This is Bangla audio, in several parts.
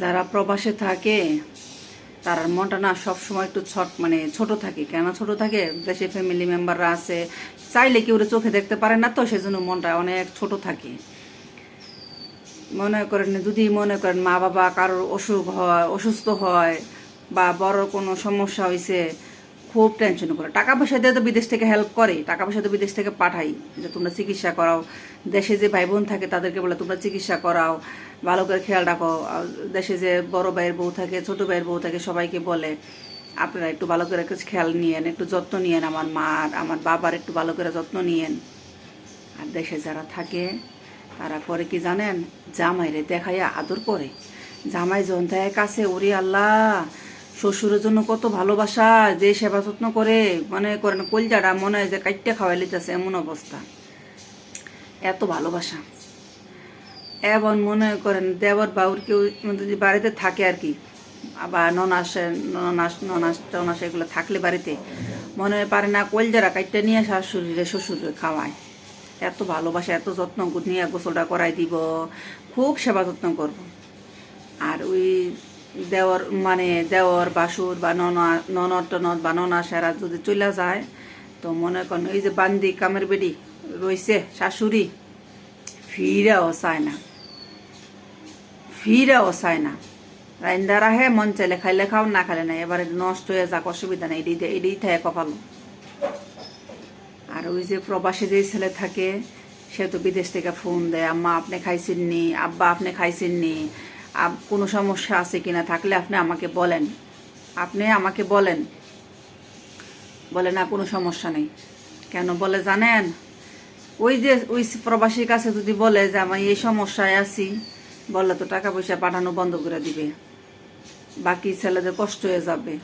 যারা প্রবাসে থাকে, তার মনটা না সবসময় একটু ছট মানে ছোট থাকে। কেন ছোট থাকে দেশে ফ্যামিলি মেম্বাররা আছে, চাইলে কেউ চোখে দেখতে পারে না তো, সেজন্য মনটা অনেক ছোট থাকে। মনে করেন, যদি মনে করেন মা বাবা কারোর অসুখ হয়, অসুস্থ হয়, বা বড় কোনো সমস্যা হয়েছে খুব টেনশন করে। টাকা পয়সা দিয়ে তো বিদেশ থেকে হেল্প করে, টাকা পয়সা তো বিদেশ থেকে পাঠাই। যে তোমরা চিকিৎসা করাও, দেশে যে ভাই বোন থাকে, তাদেরকে বলে তোমরা চিকিৎসা করাও। ভালো করে খেয়াল রাখো। দেশে যে বড় ভাইয়ের বউ থাকে, ছোট ভাইয়ের বউ থাকে, সবাইকে বলে, আপনারা একটু ভালো করে খেয়াল নিয়েন, একটু যত্ন নিয়েন আমার মার, আমার বাবার একটু ভালো করে যত্ন নিয়েন। আর দেশে যারা থাকে, তারা করে কি জানেন? জামাইরে দেখাইয়া আদর করে। জামাই দেয় কাছে, ওরে আল্লাহ, শ্বশুরের জন্য কত ভালোবাসা, যে সেবা যত্ন করে। মনে করেন, কলজাটা মনে হয় যে কাইটটা খাওয়াই লিতেছে এমন অবস্থা। এত ভালোবাসা। এবং মনে করেন দেবর বাউর কেউ যদি বাড়িতে থাকে আর কি আবার ননাসে ননাস ননাস টনাস এগুলো থাকলে বাড়িতে। মনে পারে না কলজারা কাইটটা নিয়ে শাশুড়িরে শ্বশুরে খাওয়ায়। এত ভালোবাসা, এত যত্ন নিয়ে গোসলটা করাই দিব, খুব সেবা যত্ন করব। আর ওই দেওয়ার মানে দেওয়ার বাসুর বা ননা ননদ টনদ বা ননা সেরা যদি চলে যায়, তো মনে করেন ওই যে বান্দি কামের বেডি রইছে, শাশুড়ি ফিরেও চায় না। ফিরেও চায় না। রাইন্দা রাহে মন চাইলে খাইলে খাও, না খাইলে না এবারে নষ্ট হয়ে যাক, অসুবিধা নেই। এডি এডি থাকে কপাল। আর ওই যে প্রবাসী যে ছেলে থাকে, সে তো বিদেশ থেকে ফোন দেয়, আম্মা, আপনি খাইছেন নি? আব্বা, আপনি খাইছেন নি? কোনো সমস্যা আছে কিনা? থাকলে আপনি আমাকে বলেন। আপনি আমাকে বলেন। বলে না, কোনো সমস্যা নেই। কেন বলে জানেন? ওই যে ওই প্রবাসীর কাছে যদি বলে যে আমি এই সমস্যায় আছি, বললে তো টাকা পয়সা পাঠানো বন্ধ করে দিবে। বাকি ছেলেদের কষ্ট হয়ে যাবে।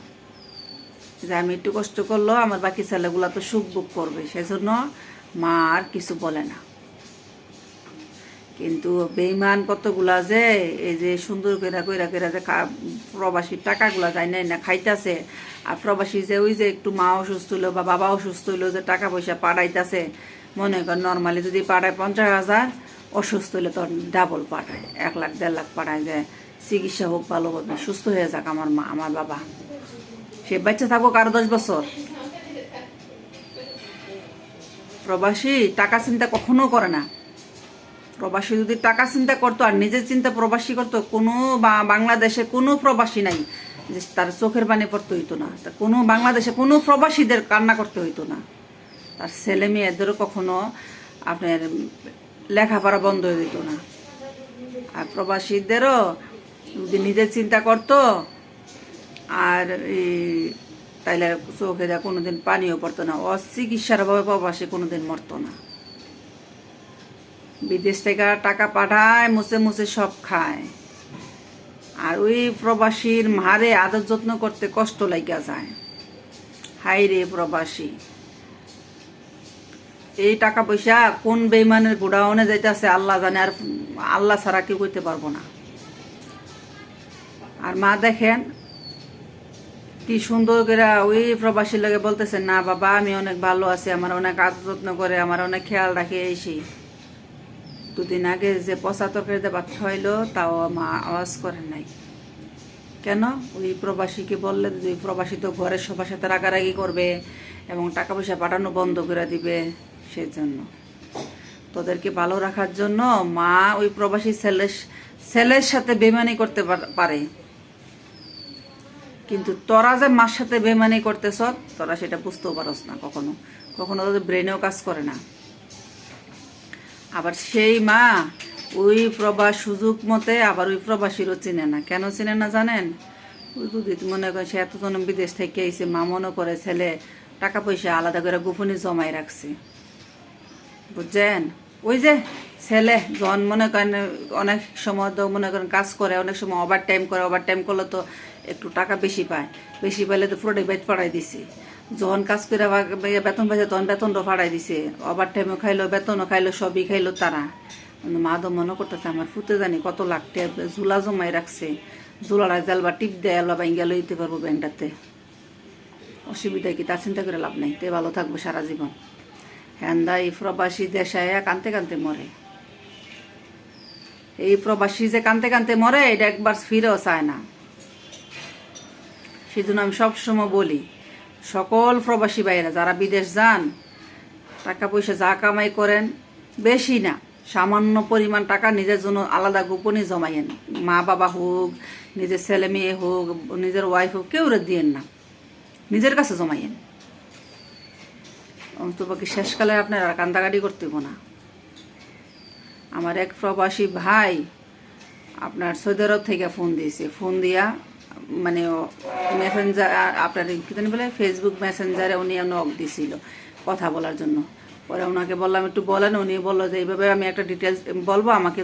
যে আমি একটু কষ্ট করল আমার বাকি ছেলেগুলা তো সুখ বুক করবে, সেজন্য মা আর কিছু বলে না। কিন্তু বেইমান কতগুলা যে, এই যে সুন্দর কইরা কইরা কইরা যে প্রবাসীর টাকাগুলা যায় নাই না, খাইতেছে। আর প্রবাসী যে ওই যে একটু মা অসুস্থ হইল বা বাবা অসুস্থ হইল যে টাকা পয়সা পাঠাইতাছে মনে কর নর্মালি যদি পাঠায় পঞ্চাশ হাজার, অসুস্থ হলে তো ডাবল পাঠায়, এক লাখ, দেড় লাখ পাঠায় যে চিকিৎসা হোক, ভালো হবে সুস্থ হয়ে যাক আমার মা, আমার বাবা। সে বাচ্চা থাকুক আরও দশ বছর। প্রবাসী টাকা চিন্তা কখনো করে না। প্রবাসী যদি টাকা চিন্তা করতো আর নিজের চিন্তা প্রবাসী করতো, কোনো বাংলাদেশে কোনো প্রবাসী নাই যে তার চোখের পানি পড়তে হইতো না। কোনো বাংলাদেশে কোনো প্রবাসীদের কান্না করতে হইতো না। তার ছেলে মেয়েদেরও কখনো আপনার লেখাপড়া বন্ধ হয়ে যেত না। আর প্রবাসীদেরও যদি নিজের চিন্তা করতো, আর তাইলে চোখে দেওয়া কোনোদিন পানিও পড়তো না, অচিকিৎসার অভাবে প্রবাসী কোনোদিন মরতো না। বিদেশ থেকে টাকা পাঠায়, মুছে মুছে সব খায়। আর ওই প্রবাসীর মারে আদর যত্ন করতে কষ্ট লাগিয়া যায়। হাই রে প্রবাসী। এই টাকা পয়সা কোন বেইমানের গোডাউনে যাইতেছে, আল্লাহ জানে, আর আল্লাহ ছাড়া কেউ করতে পারব না। আর মা দেখেন, কি সুন্দর করে ওই প্রবাসীর লাগে বলতেছে, না বাবা, আমি অনেক ভালো আছি, আমার অনেক যত্ন করে, আমার অনেক খেয়াল রাখে এসি। দুদিন আগে যে পচা তরকারিতে ভাত খাইলো তাও মা আওয়াজ করেন নাই। কেন? ওই প্রবাসীকে বললে, ওই প্রবাসী তো ঘরের সবার সাথে রাগারাগি করবে এবং টাকা পয়সা পাঠানো বন্ধ করে দিবে। সেজন্য। তোদেরকে ভালো রাখার জন্য মা ওই প্রবাসী ছেলের ছেলের সাথে বেমানি করতে পারে কিন্তু তোরা যে মার সাথে বেমানি করতেছ, তোরা সেটা বুঝতেও পারস না কখনো। কখনো তোদের ব্রেনেও কাজ করে না। আবার সেই মা ওই প্রবাস সুযোগ মতে আবার ওই প্রবাসীরও চিনে না। কেন চিনে না জানেন? ওই যদি মনে করে সে এতজন বিদেশ থেকে এসে মা মনে করে ছেলে টাকা পয়সা আলাদা করে গোপনে জমাই রাখছে। বুঝছেন? ওই যে ছেলে, যখন মনে করেন অনেক সময় তো মনে করেন কাজ করে, অনেক সময় ওভার টাইম করে ওভার টাইম করলে তো একটু টাকা বেশি পায়। বেশি পাইলে তো পুরোটাই বেট পাড়াই দিছে। যখন কাজ করে বা- বেতন পাইছে, তখন বেতনটা ফাড়াই দিছে। ওভার টাইমও খাইলো, বেতনও খাইলো, সবই খাইলো তারা। মা তো মনে করতেছে, আমার ফুতে জানি কত লাখ ঝুলা জমাই রাখছে। ঝুলাটা জাল বা টিপ দেয় আল্লাহ বাইঙ্গা লইতে পারব ব্যাংকটাতে। অসুবিধা কি তার চিন্তা করে লাভ নেই। তে ভালো থাকব সারা জীবন। হ্যান্দা এই প্রবাসী দেশায় কানতে কানতে মরে। এই প্রবাসী যে কানতে কানতে মরে, এটা একবার ফিরেও চায় না। সেজন্য আমি সবসময় বলি, সকল প্রবাসী ভাইয়েরা, যারা বিদেশ যান টাকা পয়সা যা কামাই করেন, বেশি না, সামান্য পরিমাণ টাকা নিজের জন্য আলাদা গোপনে জমাইয়েন মা বাবা হোক, নিজের ছেলে মেয়ে হোক, নিজের ওয়াইফ হোক, কেউ দিয়েন না। নিজের কাছে জমাইয়েন অন্তপক্ষে শেষকালে আপনার কান্দাকাটি করতে না। আমার এক প্রবাসী ভাই আপনার সৌদি আরব থেকে ফোন দিয়েছে। ফোন দিয়া মানে মেসেঞ্জার আপনার কী বলে ফেসবুক মেসেঞ্জারে উনি নক দিছিল কথা বলার জন্য। পরে ওনাকে বললাম, একটু বলেন। উনি বলল যে, এইভাবে আমি একটা ডিটেলস বলব, আমাকে